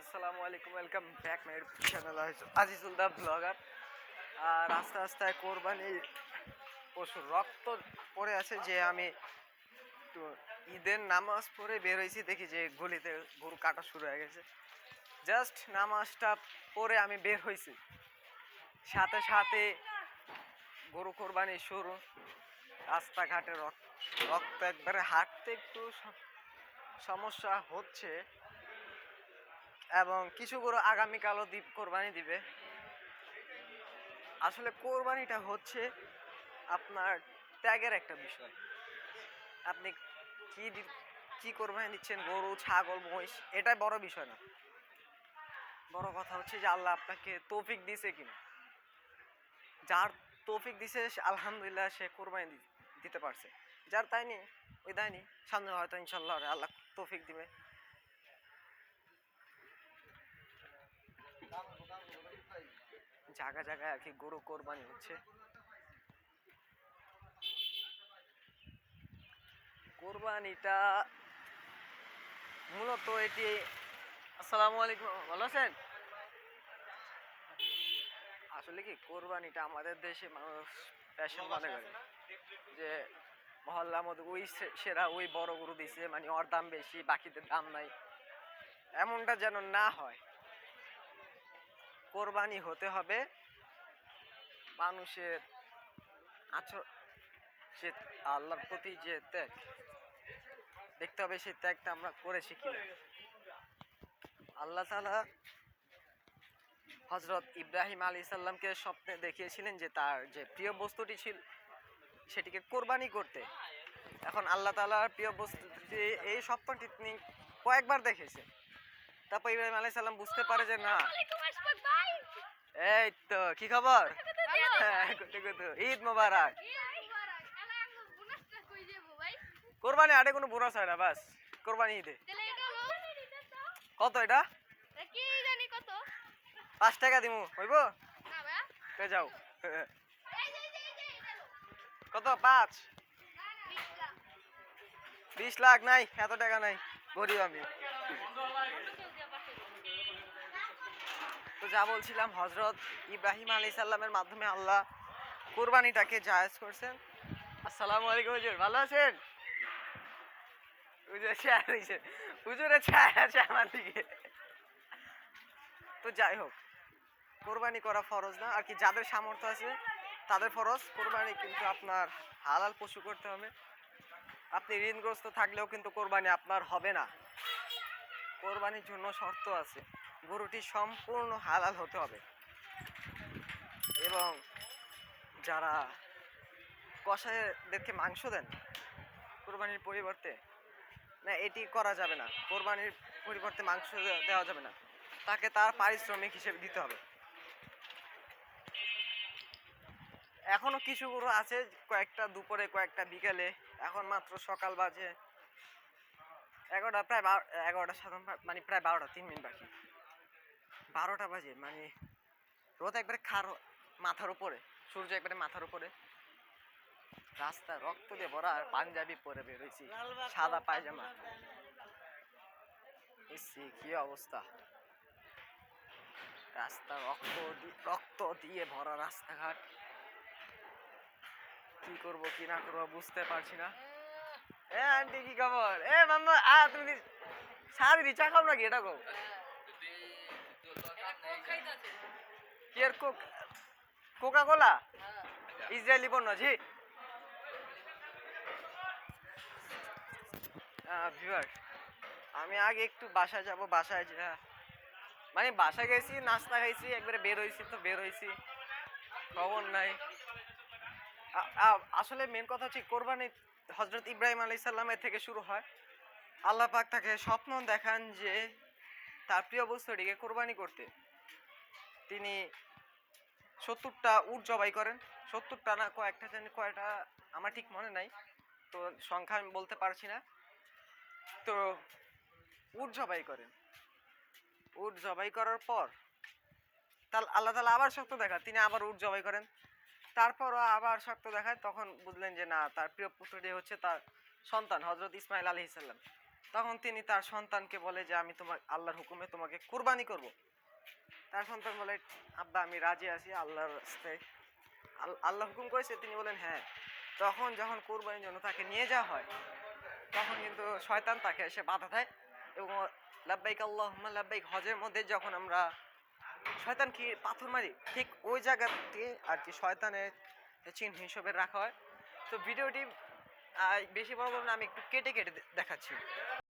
আসসালামু আলাইকুম welcome back my channel Azizul the blogger আর আস্তে আস্তে কোরবানি পশুর রক্ত পড়ে আছে যে আমি একটু ঈদের নামাজ পড়ে বের হয়েছি, দেখি যে গলিতে গরু কাটা শুরু হয়ে গেছে। জাস্ট নামাজটা পরে আমি বের হয়েছি। সাথে সাথে গরু কোরবানি শুরু। রাস্তাঘাটে রক্ত রক্ত একবারে হাঁটতে একটু সমস্যা হচ্ছে। এবং কিছু গরু আগামীকালও দ্বীপ কোরবানি দিবে। আসলে কোরবানিটা হচ্ছে আপনার ত্যাগের একটা বিষয়। আপনি কি কি কোরবানি দিচ্ছেন? গরু, ছাগল, মহিষ, এটাই বড় বিষয় না। বড় কথা হচ্ছে যে আল্লাহ আপনাকে তৌফিক দিছে কিনা। যার তৌফিক দিছে আলহামদুলিল্লাহ সে কোরবানি দিতে পারছে। যার তাই নি ওই দেয়নি সামনে হয়তো ইনশাল্লাহ আল্লাহ তৌফিক দিবে। জায়গা জায়গায় আর কি গরু কোরবানি হচ্ছে। কোরবানিটা মূলত এটি আসসালামু আলাইকুম, ভালো আছেন? আসলে কি কোরবানিটা আমাদের দেশে মানুষ প্যাশন মনে করে। যে মহল্লার মধ্যে ওই সেরা ওই বড় গরু দিছে মানে ওর দাম বেশি, বাকিদের দাম নাই। এমনটা যেন না হয়। কোরবানি হতে হবে। মানুষের আচর যে আল্লাহর প্রতি যে ত্যাগ, দেখতে হবে সেই ত্যাগটা আমরা করেছি কিনা। আল্লাহ তালা হজরত ইব্রাহিম আলী সাল্লামকে স্বপ্নে দেখিয়েছিলেন যে তার যে প্রিয় বস্তুটি ছিল, সেটিকে কোরবানি করতে। এখন আল্লাহ তালার প্রিয় বস্তুটি, এই স্বপ্নটি তিনি কয়েকবার দেখেছে তারপর ইব্রাহিম আলী সাল্লাম বুঝতে পারে যে না কি খবর? হ্যাঁ। ঈদ মোবারক। কোরবানি আরে কোনো বোনাস হয় না বাস। কোরবানি ঈদে। কত এটা? পাঁচ টাকা দিমু হইব? যাও। কত? পাঁচ? বিশ লাখ। নাই এত টাকা নাই। গরিব আমি। তো যা বলছিলাম হজরত ইব্রাহিম আলী সাল্লামের মাধ্যমে আল্লাহ কোরবানিটাকে জায়েজ করছেন। আসসালামু আলাইকুম হুজুর, ভালো আছেন? হুজুর আছে আমার দিকে। তো যাই হোক, কোরবানি করা ফরজ না। আর কি যাদের সামর্থ্য আছে, তাদের ফরজ। কোরবানি কিন্তু আপনার হালাল পশু করতে হবে। আপনি ঋণগ্রস্ত থাকলেও কিন্তু কোরবানি আপনার হবে না। কোরবানির জন্য শর্ত আছে। গরুটি সম্পূর্ণ হালাল হতে হবে। এবং যারা কষাইদেরকে মাংস দেন কোরবানির পরিবর্তে, না, এটি করা যাবে না। কোরবানির পরিবর্তে মাংস দেওয়া যাবে না। তাকে তার পারিশ্রমিক হিসেবে দিতে হবে। এখনও কিছু গরু আছে, কয়েকটা দুপুরে, কয়েকটা বিকেলে। এখন মাত্র সকাল বাজে এগারোটা, প্রায় বারো, এগারোটা সাধারণ মানে প্রায় বারোটা, তিন মিনিট বাকি। বারোটা বাজে মানে রোদ একবারে খার মাথার উপরে, সূর্য একবারে মাথার উপরে। রাস্তা রক্ত দিয়ে ভরা আর পাঞ্জাবি পরে বেরোইছি সাদা পায়জামা। কি অবস্থা? রাস্তা রক্ত রক্ত দিয়ে ভরা রাস্তাঘাট। কি করব, কি না করব বুঝতে পারছি না। এ, আন্টি, কি খবর? এ, মাম্মা, আ, তুমি সারি চা খাও নাকি? এটা কো কি এর কোক কোকা কোলা ইসরায়েলি পণ্য জি ভিউয়ার আমি আগে একটু বাসায় যাব বাসায় মানে বাসায় গেছি নাস্তা খাইছি একবারে বের হয়েছি তো বের হয়েছি খবর নাই। আসলে মেন কথা হচ্ছে কোরবানি হজরত ইব্রাহিম আলাই সাল্লামের থেকে শুরু হয়। আল্লাহ পাক তাকে স্বপ্ন দেখান যে তার প্রিয় বস্তুটিকে কোরবানি করতে। তিনি সত্তরটা উট জবাই করেন। সত্তরটা না, কয়েকটা জানি, কয়টা আমার ঠিক মনে নাই। তো সংখ্যা আমি বলতে পারছি না। তো উট জবাই করেন। উট জবাই করার পর তাল, আল্লাহ তালা আবার শক্ত দেখা তিনি আবার উট জবাই করেন। তারপরও আবার শক্ত দেখায়। তখন বুঝলেন যে, না, তার প্রিয় পুত্রটি হচ্ছে তার সন্তান হজরত ইসমাইল আলহিসাল্লাম তখন তিনি তার সন্তানকে বলে যে, আমি তোমার, আল্লাহর হুকুমে তোমাকে কুরবানি করব। তার সন্তান বলে, আব্বা, আমি রাজি আছি আল্লাহর রাস্তায়। আল- আল্লাহ হুকুম করেছে, তিনি বলেন হ্যাঁ। তখন যখন কোরবানির জন্য তাকে নিয়ে যাওয়া হয়, তখন কিন্তু শয়তান তাকে এসে বাধা দেয় এবং লাব্বাইক আল্লাহ লাব্বাইক হজের মধ্যে যখন আমরা শয়তান কি পাথর মারি, ঠিক ওই জায়গাতে আর কি শয়তানের চিহ্ন হিসেবে রাখা হয়। তো ভিডিওটি বেশি বড় বড় না, আমি একটু কেটে কেটে দেখাচ্ছি।